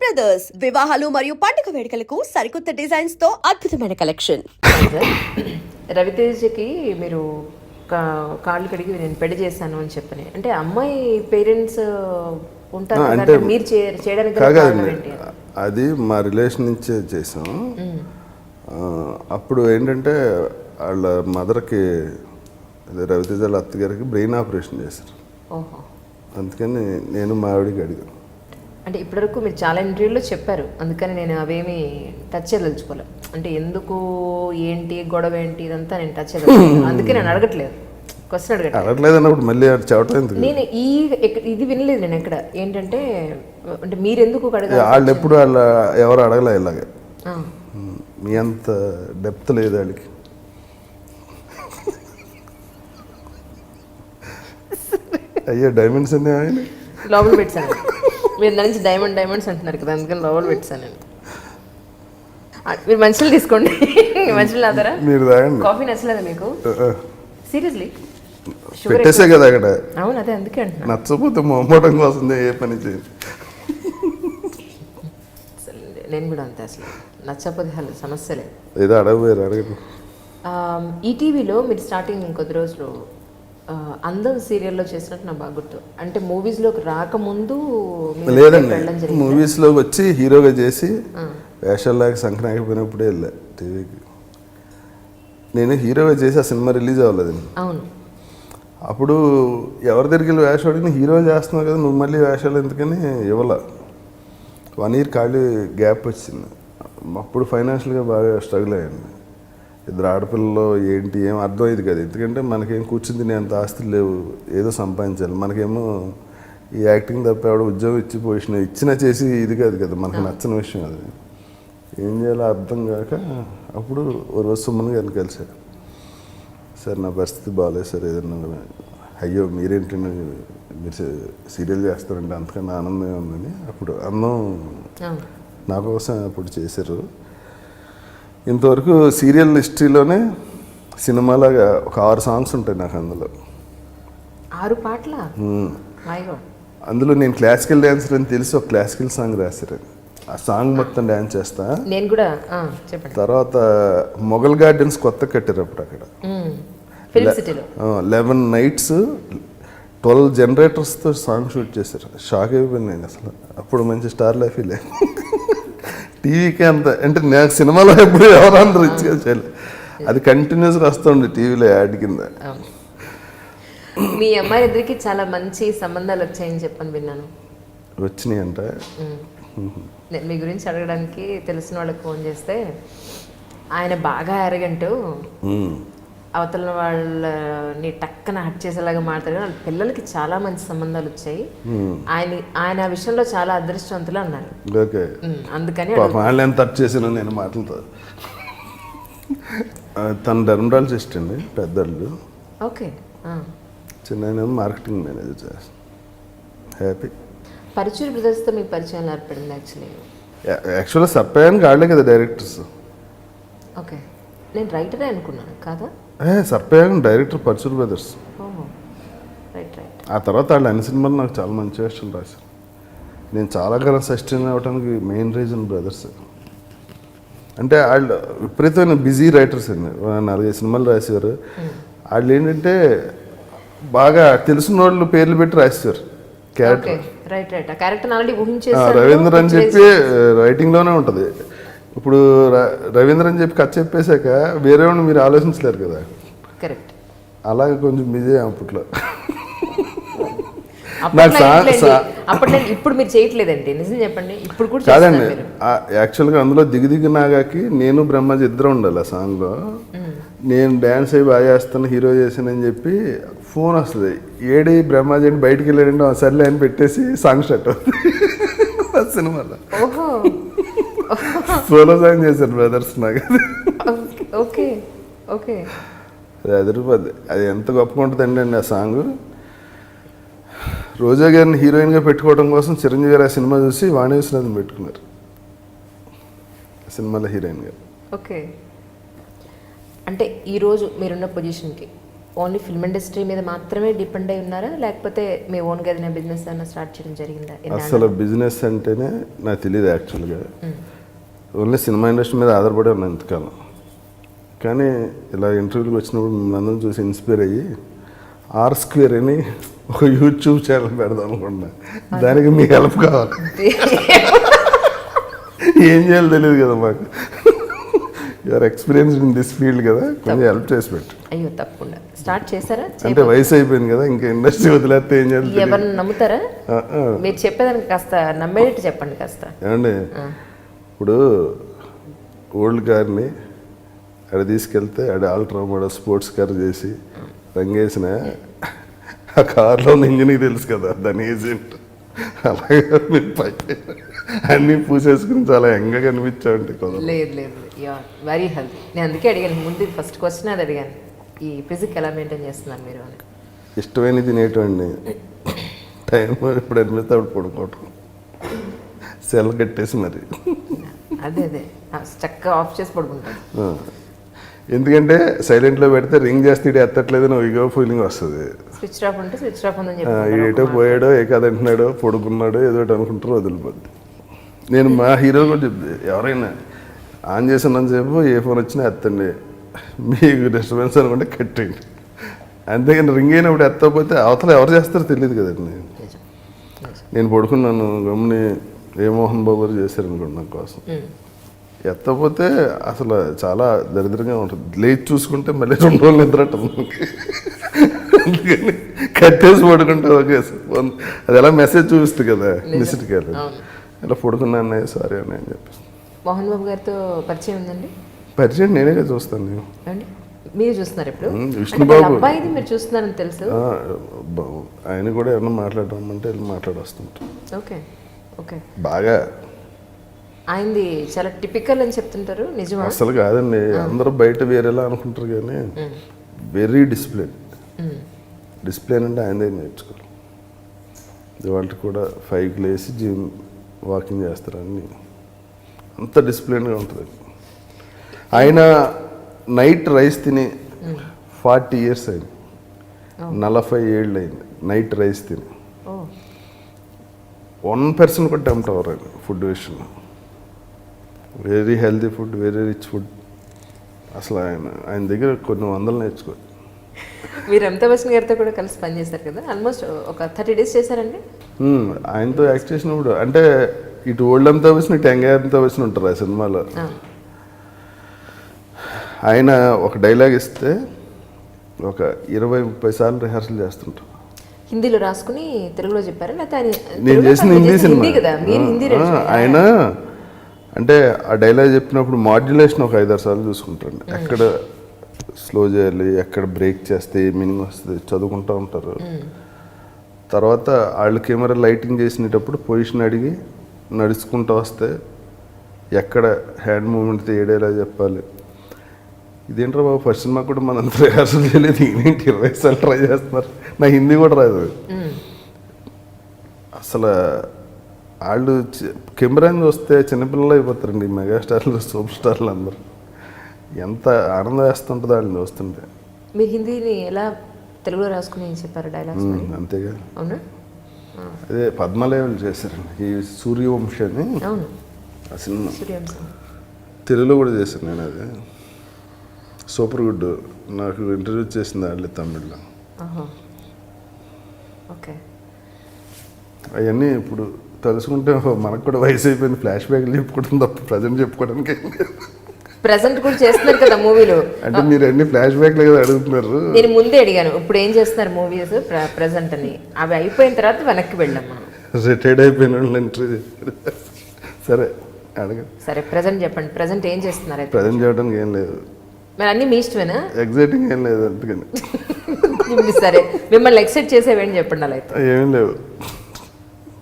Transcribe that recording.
Brothers వివాహాలు మరియు పండుగ వేడుకలకు సరికొత్త డిజైన్స్తో అద్భుతమైన కలెక్షన్ రవితేజకి మీరు కా- కాళ్ళు కడిగి నేను పెళ్ళి చేశాను అని చెప్పని. అంటే అమ్మాయి పేరెంట్స్ ఉంటారు అంటే మీరు చేయడానికి? అది మా రిలేషన్ నుంచే చేసాం అప్పుడు ఏంటంటే వాళ్ళ మదర్కి అదే రవితేజ వాళ్ళ అత్తగారికి బ్రెయిన్ ఆపరేషన్ చేశారు. ఓహో. అందుకని నేను మా ఆవిడకి అడిగాను. అంటే ఇప్పటివరకు మీరు చాలా ఇంటర్వ్యూలో చెప్పారు. అందుకని నేను అవేమి టచ్ చేయదలుచుకోలే. అంటే ఎందుకు ఏంటి గొడవ ఏంటి ఇదంతా నేను టచ్ చేయదలుచుకోలేదు అందుకే నేను అడగట్లేదు. క్వశ్చన్ అడగట్లేదు. అడగట్లేదు అన్నప్పుడు మళ్ళీ నేను ఈ ఇది వినలేదు నేను ఎక్కడ. ఏంటంటే అంటే మీరు ఎందుకు అడగాలి వాళ్ళు ఎప్పుడు వాళ్ళ ఎవరు అడగలే ఇలాగే. మీ అంత డెప్త్ లేదు వాళ్ళకి. అయ్యో డైమండ్స్ అన్నీ ఆయన? లోపల పెట్టాను మీరు దాని నుంచి డైమండ్ డైమండ్స్ అంటున్నారు కదా అందుకని లోపల పెట్టాను నేను. మీరు మంచిలు తీసుకోండి. మంచిలు తాతారా మీరు తాగండి. కాఫీ నచ్చలేదా మీకు. సీరియస్లీ? షుగర్ పెట్టేసే కదా అక్కడ. అవును అదే అందుకే అంటున్నా. నచ్చకపోతే మొమ్మటం కోసం ఏ పని చేయండి నేను కూడా అంతే అసలు. నచ్చకపోతే అసలు సమస్య లేదు. ఏదో అడగపోయారు అడగదు ఈటీవీలో మీరు స్టార్టింగ్ కొద్ది రోజులు అందం సీరియల్లో చేసినట్టు నాకు బాగా గుర్తు. అంటే మూవీస్లోకి రాకముందు లేదండి మూవీస్లోకి వచ్చి హీరోగా చేసి వేషాల్లాగా సంక్రాంతిపోయినప్పుడే వెళ్ళా టీవీకి. నేను హీరోగా చేసి ఆ సినిమా రిలీజ్ అవ్వలేదండి. అవును. అప్పుడు ఎవరి దగ్గరికి వెళ్ళి వేషం అడిగిన హీరో చేస్తున్నావు కదా నువ్వు మళ్ళీ వేషాలు ఎందుకని? ఇవ్వాల. వన్ ఇయర్ ఖాళీ గ్యాప్ వచ్చింది. అప్పుడు ఫైనాన్షియల్గా బాగా స్ట్రగుల్ అయ్యాను. ఇద్దరు ఆడపిల్లలు ఏంటి ఏం అర్థమయ్యేది కదా. ఎందుకంటే మనకేం కూర్చుని తినే అంత ఆస్తులు లేవు. ఏదో సంపాదించాలి. మనకేమో ఈ యాక్టింగ్ తప్ప ఎవడో ఉద్యోగం ఇచ్చి పొజిషన్ ఇచ్చినా చేసి ఇది కాదు కదా. మనకు నచ్చని విషయం అది. ఏం చేయాలో అర్థం కాక అప్పుడు ఓ రోజు సుమన్ గారిని కలిశాను సార్ నా పరిస్థితి బాగాలేదు సార్. ఏదన్నా అయ్యో మీరేంటి మీరు సీరియల్ చేస్తారంటే అంతకన్నా ఆనందంగా ఉందని అప్పుడు అన్నం అవును. నా కోసం అప్పుడు చేశారు. ఇంతవరకు సీరియల్ హిస్టరీలోనే సినిమాలాగా ఒక ఆరు సాంగ్స్ ఉంటాయి నాకు అందులో. ఆరు పాటల? అందులో నేను క్లాసికల్ డాన్సర్ అని తెలిసి ఒక క్లాసికల్ సాంగ్ రాశారు. ఆ సాంగ్ మొత్తం డ్యాన్స్ చేస్తా. నేను కూడా తర్వాత మొఘల్ గార్డెన్స్ కొత్త కట్టారు అప్పుడు అక్కడ. లెవెన్ నైట్స్ ట్వెల్వ్ జనరేటర్స్తో సాంగ్ షూట్ చేశారు. షాక్ అయిపోయింది నేను అసలు. అప్పుడు మంచి స్టార్ లైఫ్ లే టీవీకి అంత అంటే నాకు సినిమాలో ఎప్పుడు ఎవరంత రిచ్గా చేయలేదు అది కంటిన్యూస్గా వస్తుంది టీవీలో యాడ్ కింద. మీ అమ్మాయి ఇద్దరికి చాలా మంచి సంబంధాలు వచ్చాయని చెప్పని విన్నాను. వచ్చినాయి అంట నేను మీ గురించి అడగడానికి తెలిసిన వాళ్ళకి ఫోన్ చేస్తే ఆయన బాగా అరగంటూ అవతల వాళ్ళని టక్కన హట్ చేసేలాగా మాట్లాడారు కానీ వాళ్ళ పిల్లలకి చాలా మంచి సంబంధాలు వచ్చాయి. ఆయన ఆయన ఆ విషయంలో చాలా అదృష్టవంతులు అన్నారు. ఓకే. ఉమ్, అందుకని వాళ్ళు ఎంత టచ్ చేసాను నేను మాటలతో. తను డర్మరాలజిస్ట్ అండి పెద్దళ్ళు. ఓకే. చిన్న మార్కెటింగ్ మేనేజర్ చేస్తాను హ్యాపీ పరుచూరి బ్రదర్స్తో మీకు పరిచయం ఏర్పడింది యాక్చువల్లీ యాక్చువల్గా సర్పయానికి వాళ్ళే కదా డైరెక్టర్స్ ఓకే. నేను రైటరే అనుకున్నాను కాదా? ఏ సర్పయాన్ డైరెక్టర్ పర్చూర్ బ్రదర్స్. ఆ తర్వాత వాళ్ళు అన్ని సినిమాలు నాకు చాలా మంచి వేషాలు రాశారు. నేను చాలా కాలం సస్టైన్ అవ్వడానికి మెయిన్ రీజన్ బ్రదర్స్. అంటే వాళ్ళు విపరీతమైన బిజీ రైటర్స్ అండి. నాలుగైదు సినిమాలు రాశారు. వాళ్ళు ఏంటంటే బాగా తెలిసిన వాళ్ళు పేర్లు పెట్టి ఓకే క్యారెక్టర్ రవీంద్ర అని చెప్పి రైటింగ్లోనే ఉంటుంది. ఇప్పుడు రవీంద్ర అని చెప్పి కథ చెప్పేశాక వేరే మీరు ఆలోచించలేరు కదా. కరెక్ట్ అలాగే కొంచెం బిజీ అప్పట్లో. ఇప్పుడు మీరు చేయట్లేదండి. నిజం చెప్పండి. ఇప్పుడు కూడా కాదండి. యాక్చువల్గా అందులో దిగి దిగి నాగాకి నేను బ్రహ్మాజీ ఇద్దరు ఉండాలి ఆ సాంగ్లో. నేను డ్యాన్స్ అయి బాగా చేస్తాను హీరో చేసానని చెప్పి ఫోన్ వస్తుంది. ఏడి బ్రహ్మాజీ అని బయటికి వెళ్ళాడంటే "ఆ, సర్లే అని పెట్టేసి సాంగ్ స్టార్ట్ అవుతుంది. సినిమాలో. ఓహో. సోలో సాంగ్ చేశారు బ్రదర్స్ నాకు ఓకే ఓకే అది అదిరిపోద్ది అది ఎంత గొప్పగా ఉంటుందండి అండి ఆ సాంగ్ రోజా గారిని హీరోయిన్గా పెట్టుకోవడం కోసం చిరంజీవి గారు ఆ సినిమా చూసి వాణి విశ్వనాథన్ పెట్టుకున్నారు. సినిమాలో హీరోయిన్ గారు. ఓకే అంటే ఈరోజు మీరున్న పొజిషన్కి ఓన్లీ ఫిల్మ్ ఇండస్ట్రీ మీద మాత్రమే డిపెండ్ అయి ఉన్నారా? లేకపోతే మీ ఓన్ గదిన బిజినెస్ అన్న స్టార్ట్ చేయడం జరిగిందా? అసలు బిజినెస్ అంటేనే నాకు తెలియదు యాక్చువల్గా ఓన్లీ సినిమా ఇండస్ట్రీ మీద ఆధారపడి ఉన్నాను ఇంతకాలం. కానీ ఇలా ఇంటర్వ్యూకి వచ్చినప్పుడు మిమ్మల్ని అందరం చూసి ఇన్స్పైర్ అయ్యి ఆర్ స్క్వేర్ అని ఒక యూట్యూబ్ ఛానల్ పెడదాం అనుకున్నా దానికి మీ హెల్ప్ కావాలి. ఏం చేయాలో తెలియదు కదా మాకు. Your experience in this field కదా. కొంచెం హెల్ప్ చేసి పెట్టు. అయ్యో తప్పకుండా. స్టార్ట్ చేస్తారా అంటే వయసు అయిపోయింది కదా ఇంకా ఇండస్ట్రీ వదిలేస్తే ఏం చేయాలి. ఎవరిని నమ్ముతారా. మీరు చెప్పేదానికి కాస్త నమ్మేటట్టు చెప్పండి కాస్త. ఏమండి? ఇప్పుడు ఓల్డ్ కార్ని అక్కడ తీసుకెళ్తే అక్కడ ఆల్ట్రా మోడల్ స్పోర్ట్స్ కార్ చేసి రంగేసిన ఆ కార్లో ఉన్న ఇంజిన్కి తెలుసు కదా దాని ఏజెంట్. అలాగే మీరు పై అన్నీ పూసేసుకుని చాలా ఎంగగా కనిపించామండి లేదు లేదు వెరీ హెల్తీ. నేను అందుకే అడిగాను ముందు ఫస్ట్ క్వశ్చన్ అది అడిగాను. ఈ ఫిజిక్ ఎలా మెయింటైన్ చేస్తున్నారు మీరు అని. ఇష్టమైన తినేటువంటి టైం ఇప్పుడు అనిపిస్తే అప్పుడు పడుకోవటం. సెల్ కట్టేసి మరి. అదే అదే. చక్కగా ఆఫ్ చేసి. ఎందుకంటే సైలెంట్లో పెడితే రింగ్ చేస్తే ఇటు ఎత్తట్లేదని ఇగో ఫీలింగ్ వస్తుంది. స్విచ్ ఆఫ్ ఉంటే స్విచ్ ఆఫ్ ఉందని చెప్పి ఏటో పోయాడో ఏ కథ అంటున్నాడో పడుకున్నాడో ఏదో ఒకటి అనుకుంటారో వదిలిపోద్ది. నేను మా హీరో కూడా చెప్తే ఎవరైనా ఆన్ చేసినంతసేపు ఏ ఫోన్ వచ్చినా ఎత్తండి. మీకు డిస్టర్బెన్స్ అనుకుంటే కట్టేయండి. అంతేగాని రింగ్ అయినప్పుడు ఎత్తకపోతే అవతల ఎవరు చేస్తారో తెలియదు కదండి. నేను పడుకున్నాను గమ్ముని ఏ మోహన్ బాబు గారు చేశారనుకోండి నా కోసం. ఎత్తపోతే అసలు చాలా దరిద్రంగా ఉంటుంది. లేచి చూసుకుంటే మళ్ళీ రెండు రోజులు నిద్ర మనకి. అందుకని కట్టేసి పడుకుంటే ఓకే అది ఎలా మెసేజ్ చూపిస్తుంది కదా మిస్డ్ కాల్ ఇలా పడుకున్నాను సారీ అని అని చెప్పి మోహన్ బాబు గారితో పరిచయం ఉందండి? పరిచయం నేనే కదా చూస్తాను నేను. మీరు చూస్తున్నారు ఇప్పుడు? అంటే విష్ణుబాబు. అబ్బాయిది మీరు చూస్తున్నారని తెలుసు. ఆయన కూడా ఏమన్నా మాట్లాడమంటే వెళ్ళి మాట్లాడొస్తుంటాం. ఓకే. ఓకే. బాగా. ఆయనది చాలా టిపికల్ అని చెప్తుంటారు. నిజమా? అసలు కాదండి. అందరూ బయట వేరేలా అనుకుంటారు కానీ వెరీ డిసిప్లిన్. డిసిప్లిన్ అంటే ఆయన దగ్గర నేర్చుకోవాలి కూడా ఫైవ్కి లేసి జిమ్ వాకింగ్ చేస్తారని. అంత డిసిప్లిన్గా ఉంటుంది. ఆయన నైట్ రైస్ తిని ఫార్టీ ఇయర్స్ అయింది. నలభై ఏళ్ళు అయింది. నైట్ రైస్ తిని. వన్ పర్సన్ కూడా టెంప్ట్ అవ్వరండి ఫుడ్ విషయంలో very healthy food very rich food అసలు ఆయన ఆయన దగ్గర కొన్ని వందలు నేర్చుకోవచ్చు మీరు అమితాబ్ బచ్చన్ గారితో కూడా కలిసి పనిచేశారు కదా? ఆల్మోస్ట్ ఒక థర్టీ డేస్ చేశారండి. ఆయనతో యాక్ట్ చేసినప్పుడు అంటే ఇటు ఓల్డ్ అంతా వచ్చిన ఇటు యంగ్ అంతా వచ్చిన ఉంటారు ఆ సినిమాలో. ఆయన ఒక డైలాగ్ ఇస్తే ఒక ఇరవై ముప్పై సార్లు రిహార్సల్ చేస్తుంటారు. హిందీలో రాసుకుని తెలుగులో చెప్పారా. నేను చేసిన హిందీ సినిమా. ఆయన అంటే ఆ డైలాగ్ చెప్పినప్పుడు మాడ్యులేషన్ ఒక ఐదారు సార్లు చూసుకుంటారండి. ఎక్కడ స్లో చేయాలి ఎక్కడ బ్రేక్ చేస్తే ఏ మీనింగ్ వస్తుంది చదువుకుంటూ ఉంటారు. తర్వాత వాళ్ళు కెమెరా లైటింగ్ చేసినప్పుడు పొజిషన్ అడిగి నడుచుకుంటూ వస్తే ఎక్కడ హ్యాండ్ మూమెంట్ ఏడేలా చెప్పాలి. ఇదేంట్రా బాబు? ఫస్ట్ సినిమా కూడా మనం అంత రిహార్సల్ చేయలేదు. ఏంటి ఇరవై సార్లు ట్రై చేస్తున్నారు. నా హిందీ కూడా రాదు. అసలు వాళ్ళు కెమెరాని చూస్తే చిన్నపిల్లలు అయిపోతారండి. మెగాస్టార్లు సూపర్ స్టార్లు అందరూ. ఎంత ఆనందం వేస్తుంటుందో వాళ్ళని చూస్తుంటే. మీరు హిందీని ఎలా తెలుగులో రాసుకుని చెప్పారు డైలాగ్స్ ఉమ్, అంతేగా. అవునా? అదే పద్మలేవులు చేశారండి. ఈ సూర్యవంశి అని ఆ సినిమా. తెలుగులో కూడా చేశాను నేను అది. Super good. నాకు ఇంటర్వ్యూ చేసింది వాళ్ళు తమిళ్ళో ఓకే. అవన్నీ ఇప్పుడు తలుసుకుంటే మనకు కూడా వయసు అయిపోయింది. ఫ్లాష్ బ్యాక్లు చెప్పుకోవడం తప్ప ప్రజెంట్ చెప్పుకోవడానికి. ప్రజెంట్ కూడా చేస్తున్నారు కదా మూవీలు. అంటే మీరు అన్ని ఫ్లాష్ బ్యాక్లు కదా అడుగుతున్నారు. నేను ముందే అడిగాను ఇప్పుడు ఏం చేస్తున్నారు మూవీస్ ప్రజెంట్ అని అవి అయిపోయిన తర్వాత వెనక్కి వెళ్ళాం రిటైర్డ్ అయిపోయిన వాళ్ళు ఇంటర్వ్యూ. సరే అడగ సరే ప్రజెంట్ చెప్పండి. ప్రజెంట్ ఏం చేస్తున్నారు ప్రజెంట్ చేయడానికి ఏం లేదు. మరి అన్ని మీ ఇష్టమేనా? ఎగ్జైటింగ్ ఏం లేదు అందుకని. సరే మిమ్మల్ని ఎక్సైట్ చేసేవేంటి చెప్పండి అలా అయితే. ఏమీ లేవు.